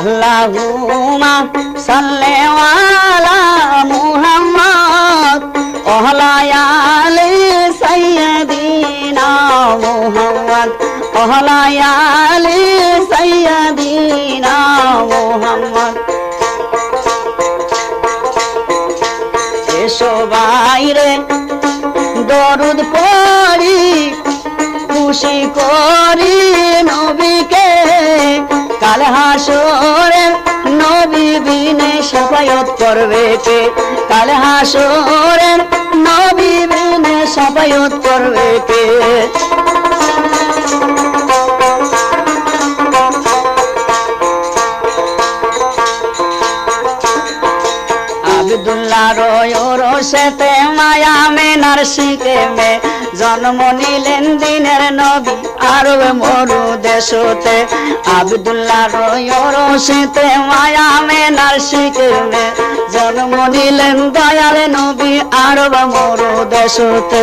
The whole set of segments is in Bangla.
আল্লাহুমা সাল্লে আলা মুহাম্মদ ওহলায়ালি সাইয়্যিদিনা মুহাম্মদ ওহলায়ালি সাইয়্যিদিনা মুহাম্মদ। এসো বাইরে, দরুদ পড়ি, খুশি করি নবীকে, কাল নবী বিনে সাফায়ত করবে কে? কাল হাসরে নবী বিনে সাফায়ত করবে কে? আবদুল্লাহ রয়র সেতে মায়া মে নার্সিকে মে জন্ম নিলেন দিনের নবী আরব মরু দেশতে আবদুল্লাহ রয়র সেতে মায়া মে নার্সিকে মে জন্ম নিলেন দয়াল নবী আরব মরু দেশতে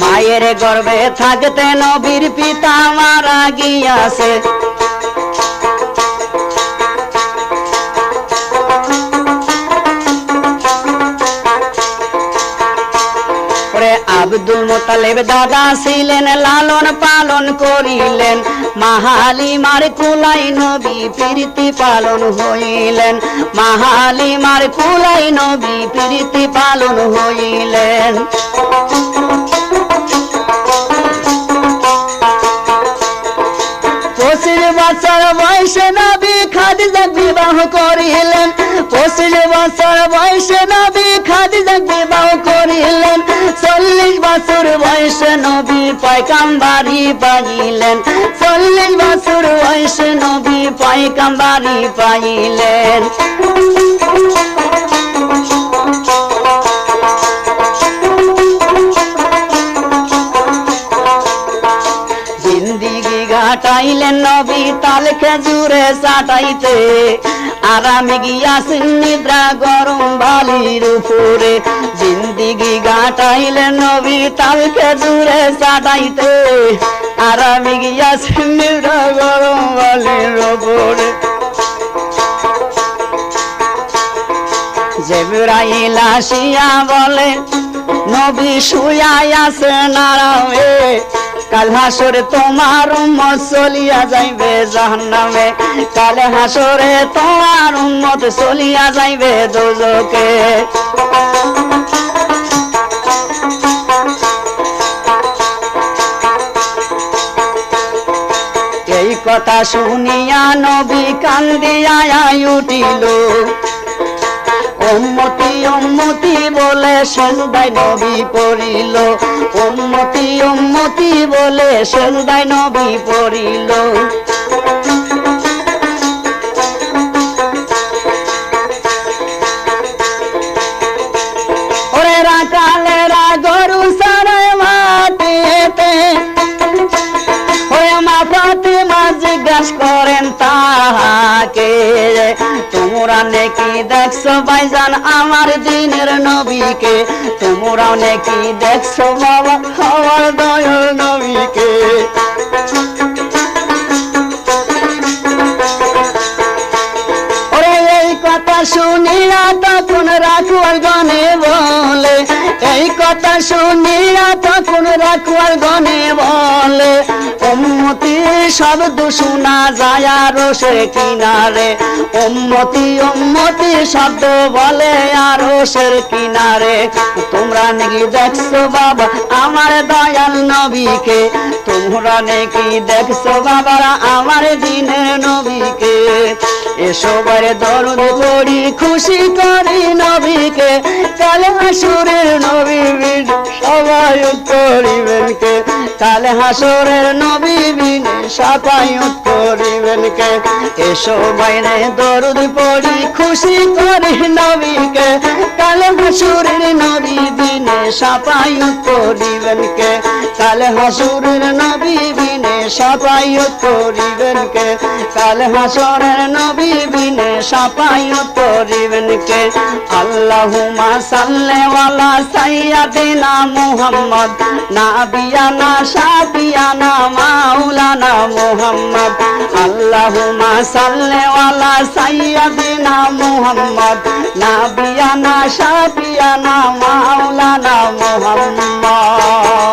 মায়ের গর্ভে থাকতে নবীর পিতা মারা গিয়াছে। পরে আব্দুল মোতালেব দাদা ছিলেন লালন পালন করিলেন। মাহালিমার কুলাই নবী প্রীতি পালন হইলেন। মাহালিমার কুলাই নবী প্রীতি পালন হইলেন। বছর বয়সে নবী খাদিজা বিবাহ করিলেন। পঁচিশ বছর বয়সে চল্লিশ বছর বয়সে নবী পয়কাম্বারি পাইলেন। চল্লিশ বছর বয়সে নবী পয়কাম্বারি পাইলেন। ঘাটাইলেন নবী তাল খেজুরে চাটাইতে। আরামে গিয়াছেন নিদ্রা গরম বালির উপরে। জিন্দিগি ঘাটাইলেন নবী তাল খেজুরে চাটাইতে। আরামে গিয়াছেন নিদ্রা গরম বালির উপরে। জেবরাইল আসিয়া বলে, নবী শুয়াই আছে নারামে কাল হাসরে তোমার উম্মত চলিয়া যাইবে জাহান্নামে। কাল হাসরে তোমার উম্মত চলিয়া যাইবে দোজকে এই কথা শুনিয়া নবী কান্দিয়া উঠিল। উম্মতি বলে সন্ধ্যায় নবী পড়িল। উন্মতি উন্মতি বলে সন্ধ্যায় নবী পড়িল। নাকি দেখছ ভাইজান আমার দিনের নবীকে? তোমরা কি দেখছ বাবা, আমার দয়াল নবীকে। ওরে এই কথা শুনিয়া তখন রাখবার গনে এই কথা শুনিয়া তখন রাখুয়ার গনে বলে উম্মতি শব্দ শোনা যায় আরও সে কিনারে। উম্মতি উম্মতি শব্দ বলে আরও সের কিনারে। তোমরা নাকি দেখছ বাবা আমার দয়াল নবীকে? তোমরা নাকি দেখছ বাবারা আমার দিনের নবীকে? এসো বারে দরদ করি খুশি করি নবীকে, কালে হাসুরের নবী বিন সবাই করিবেন কে কালে হাসুরের নবী বিন সবাই করিবেন কে এসো বাইরে দরদ পড়ি খুশি করি নবীকে, কালে হাসুরের নবী বিনে সাপাই করিবেন কে কালে হাসুরের নবী বিনে সাপাই করিবেন কে কালে হাসরের নবী বিনে সাপাই করিবেন কে আল্লাহুমা সাল্লে ওয়ালা সাইয়্যিদিনা মুহাম্মদ। নাবিয়ানা শাফিয়ানা মাওলানা মুহাম্মদ। আল্লাহুম্মা সাল্লি আলা সাইয়্যিদিনা মুহাম্মদ। নাবিয়ানা শাফিয়ানা মাওলানা মুহাম্মদ।